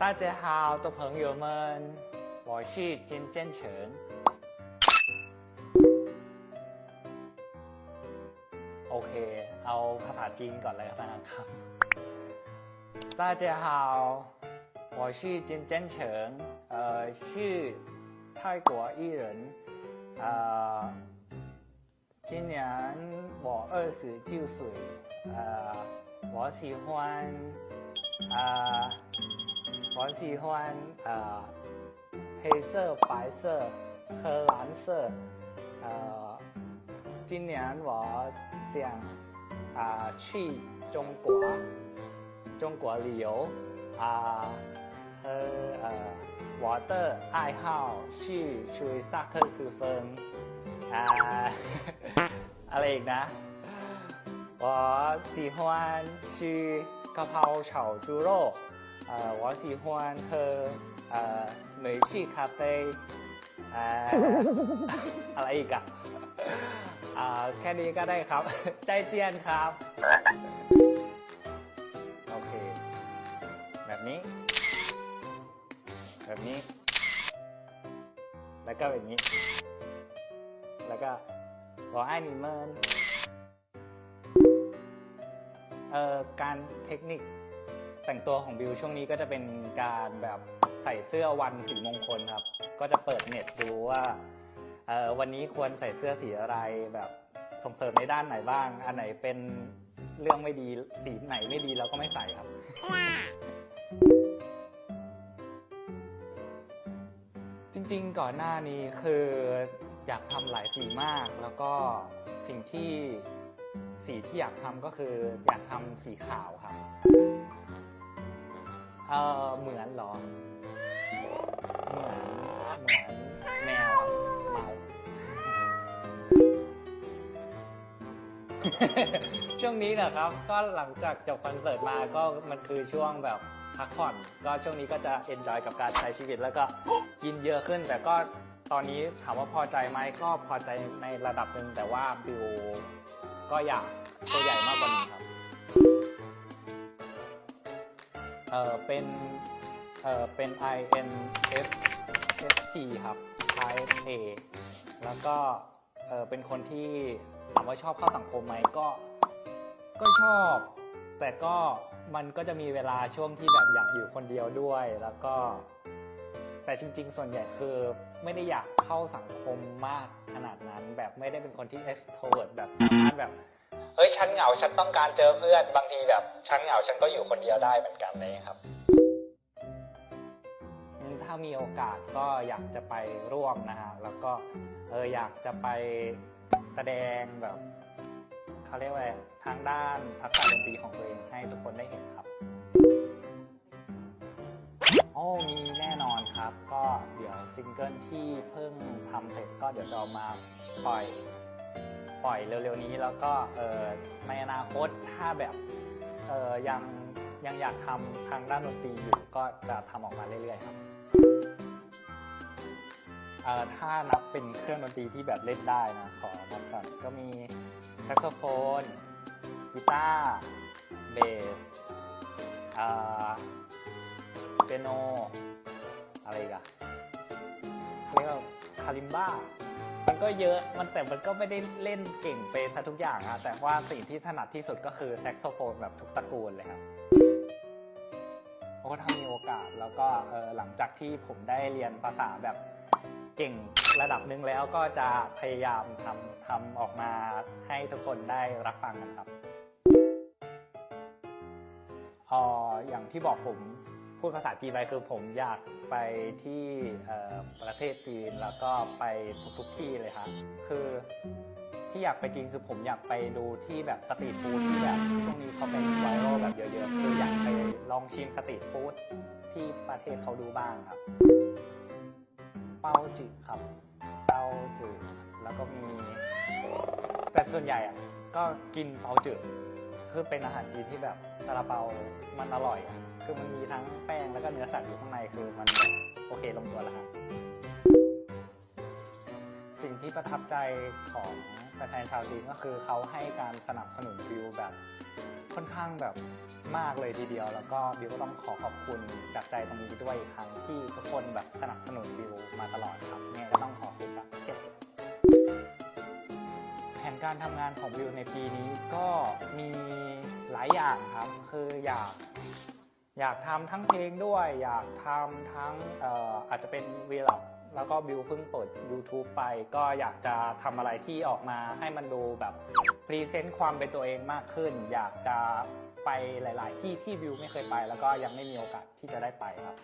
大家好的朋友们，我是尖尖橙。โอเค เอาภาษาจีนก่อนเลยแล้วกันครับ大家好我是尖尖橙呃是泰国艺人呃今年我二十九岁呃我喜欢呃 我喜欢呃黑色、白色和蓝色。呃，今年我想啊、去中国，中国旅游啊、和呃我的爱好是吹萨克斯风啊、อะไรอีกนะ我喜欢吃กะเพรา炒猪肉 呃我喜欢喝呃美式咖啡呃 อะไรอีกอะอ่าแค่นี้ก็ได้ครับ ใจเจียนครับ โอเค แบบนี้ แบบนี้ แล้วก็แบบนี้ แล้วก็ขอไอ้นิเมินเอ่อการเทคนิค แต่งตัวของบิวช่วงนี้ก็จะเป็นการแบบใส่เสื้อวันสีมงคลครับ ก็จะเปิดเน็ตดูว่าเออวันนี้ควรใส่เสื้อสีอะไรแบบส่งเสริมในด้านไหนบ้าง อันไหนเป็นเรื่องไม่ดีสีไหนไม่ดีเราก็ไม่ใส่ครับ จริงๆก่อนหน้านี้คืออยากทำหลายสีมาก แล้วก็สิ่งที่สีที่อยากทำก็คืออยากทำสีขาวครับ เออเหมือนเหรอ เหมือนเหมือนแมวเมาช่วงนี้นะครับ ก็หลังจากจบคอนเสิร์ตมาก็มันคือช่วงแบบพักผ่อนก็ช่วงนี้ก็จะเอนจอยกับการใช้ชีวิตแล้วก็กินเยอะขึ้น แต่ก็ตอนนี้ถามว่าพอใจไหมก็พอใจในระดับหนึ่งแต่ว่าบิวก็อยากตัวใหญ่มากกว่านี้ครับ เออเป็นเออเป็น INFP ครับ i n a แล้วก็เออเป็นคนที่ถามว่าชอบเข้าสังคมไหมก็ก็ชอบ แต่ก็มันก็จะมีเวลาช่วงที่แบบอยากอยู่คนเดียวด้วยแล้วก็ แต่จริง ๆ ส่วนใหญ่คือไม่ได้อยากเข้าสังคมมากขนาดนั้น แบบไม่ได้เป็นคนที่ extrovert แบบสามารถแบบ เฮ้ยฉันเหงาฉันต้องการเจอเพื่อนบางทีแบบฉันเหงาฉันก็อยู่คนเดียวได้เหมือนกันเลยครับ ถ้ามีโอกาสก็อยากจะไปร่วมนะฮะแล้วก็เอออยากจะไปแสดงแบบเขาเรียกว่าทางด้านทักษะดนตรีของตัวเองให้ทุกคนได้เห็นครับโอ้มีแน่นอนครับ ก็เดี๋ยวซิงเกิลที่เพิ่งทำเสร็จก็เดี๋ยวจะเอามาปล่อย ปล่อยเร็วๆนี้แล้วก็ในอนาคตถ้าแบบยังยังอยากทำทางด้านดนตรีอยู่ก็จะทำออกมาเรื่อยๆครับถ้านับเป็นเครื่องดนตรีที่แบบเล่นได้นะขอนับก่อนก็มีแซกโซโฟนกีตาร์เบสเปียโนอะไรอีกอะเรียกว่าคาลิมบ้า ก็เยอะ มันแต่มันก็ไม่ได้เล่นเก่งไปซะทุกอย่างอะแต่ว่าสิ่งที่ถนัดที่สุดก็คือแซกโซโฟนแบบทุกตระกูลเลยครับโอ้ถ้ามีโอกาสแล้วก็หลังจากที่ผมได้เรียนภาษาแบบเก่งระดับหนึ่งแล้วก็จะพยายามทำทำออกมาให้ทุกคนได้รับฟังกันครับอออย่างที่บอกผม พูดภาษาจีนไปคือผมอยากไปที่ประเทศจีนแล้วก็ไปทุกๆที่เลยครับคือที่อยากไปจีนคือผมอยากไปดูที่แบบสตรีทฟู้ดที่แบบช่วงนี้เขาเป็นไวรัลแบบเยอะๆคืออยากไปลองชิมสตรีทฟู้ดที่ประเทศเขาดูบ้างครับ เปาจืดครับเปาจืดแล้วก็มีแต่ส่วนใหญ่อะก็กินเปาจืด คือเป็นอาหารจีนที่แบบซาลาเปา มันอร่อยอะคือมันมีทั้งแป้งแล้วก็เนื้อสัตว์อยู่ข้างในคือมันโอเคลงตัวแล้วครับสิ่งที่ประทับใจของแฟนชาวจีนก็คือเขาให้การสนับสนุนวิวแบบค่อนข้างแบบมากเลยทีเดียว แล้วก็บิวก็ต้องขอขอบคุณจากใจตรงนี้ด้วยอีกครั้งที่ทุกคนแบบสนับสนุนบิวมาตลอดครับเนี่ยก็ต้องขอบคุณครับ แผนการทำงานของบิวในปีนี้ก็มีหลายอย่างครับ คืออยากอยากทำทั้งเพลงด้วย อยากทำทั้งเอ่ออาจจะเป็นวีล็อกแล้วก็บิวเพิ่งเปิด YouTube ไป ก็อยากจะทำอะไรที่ออกมาให้มันดูแบบพรีเซนต์ความเป็นตัวเองมากขึ้น อยากจะไปหลาย ๆ ที่ที่บิวไม่เคยไป แล้วก็ยังไม่มีโอกาสที่จะได้ไปครับ